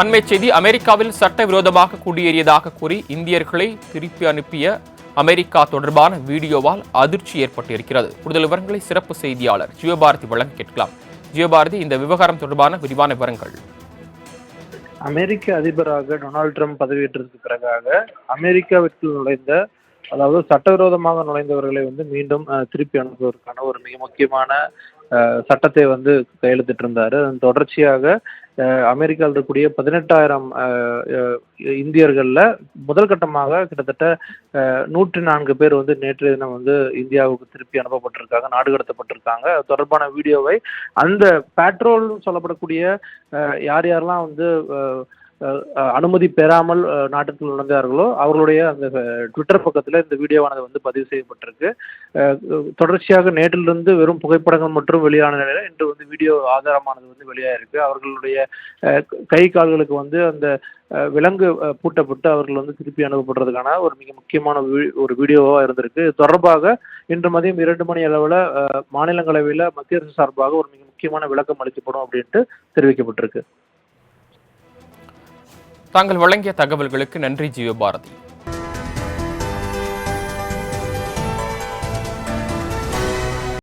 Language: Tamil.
அண்மை செய்தி அமெரிக்காவில் சட்டவிரோதமாக குடியேறியதாக கூறி இந்தியர்களை திருப்பி அனுப்பிய அமெரிக்கா தொடர்பான வீடியோவால் அதிர்ச்சி ஏற்பட்டிருக்கிறது. கூடுதல் விவரங்களை சிறப்பு செய்தியாளர் ஜியோபாரதி வழங்க கேட்கலாம். ஜியோபாரதி இந்த விவகாரம் தொடர்பான விரிவான விவரங்கள். அமெரிக்க அதிபராக டொனால்ட் ட்ரம்ப் பதவியேற்றதுக்கு பிறகாக அமெரிக்காவிற்குள் நுழைந்த அதாவது சட்டவிரோதமாக நுழைந்தவர்களை வந்து மீண்டும் திருப்பி அனுப்புவதற்கான ஒரு மிக முக்கியமான சட்டத்தை வந்து கையெழுத்திட்டு இருந்தாரு. அதன் தொடர்ச்சியாக அமெரிக்காவில் இருக்கக்கூடிய பதினெட்டாயிரம் இந்தியர்களில் முதல் கட்டமாக கிட்டத்தட்ட நூற்றி நான்கு பேர் வந்து நேற்றைய தினம் வந்து இந்தியாவுக்கு திருப்பி அனுப்பப்பட்டிருக்காங்க நாடு கடத்தப்பட்டிருக்காங்க. அது தொடர்பான வீடியோவை அந்த பேட்ரோல்னு சொல்லப்படக்கூடிய யார் யாரெல்லாம் வந்து அனுமதி பெறாமல் நாட்டிற்குள் நாட்டுக்குள் நுழைந்தார்களோ அவர்களுடைய அந்த ட்விட்டர் பக்கத்தில் இந்த வீடியோவானது வந்து பதிவு செய்யப்பட்டிருக்கு. தொடர்ச்சியாக நேற்றிலிருந்து வெறும் புகைப்படங்கள் மற்றும் வெளியான நிலையில் இன்று வந்து வீடியோ ஆதாரமானது வந்து வெளியாயிருக்கு. அவர்களுடைய கை கால்களுக்கு வந்து அந்த விலங்கு பூட்டப்பட்டு அவர்கள் வந்து திருப்பி அனுப்பப்படுறதுக்கான ஒரு மிக முக்கியமான வீ- ஒரு வீடியோவாக இருந்திருக்கு. இது தொடர்பாக இன்று மதியம் இரண்டு மணி அளவில் மாநிலங்களவையில் மத்திய அரசு சார்பாக ஒரு மிக முக்கியமான விளக்கம் அளிக்கப்படும் அப்படின்ட்டு தெரிவிக்கப்பட்டிருக்கு. தாங்கள் வழங்கிய தகவல்களுக்கு நன்றி ஜியோபாரதி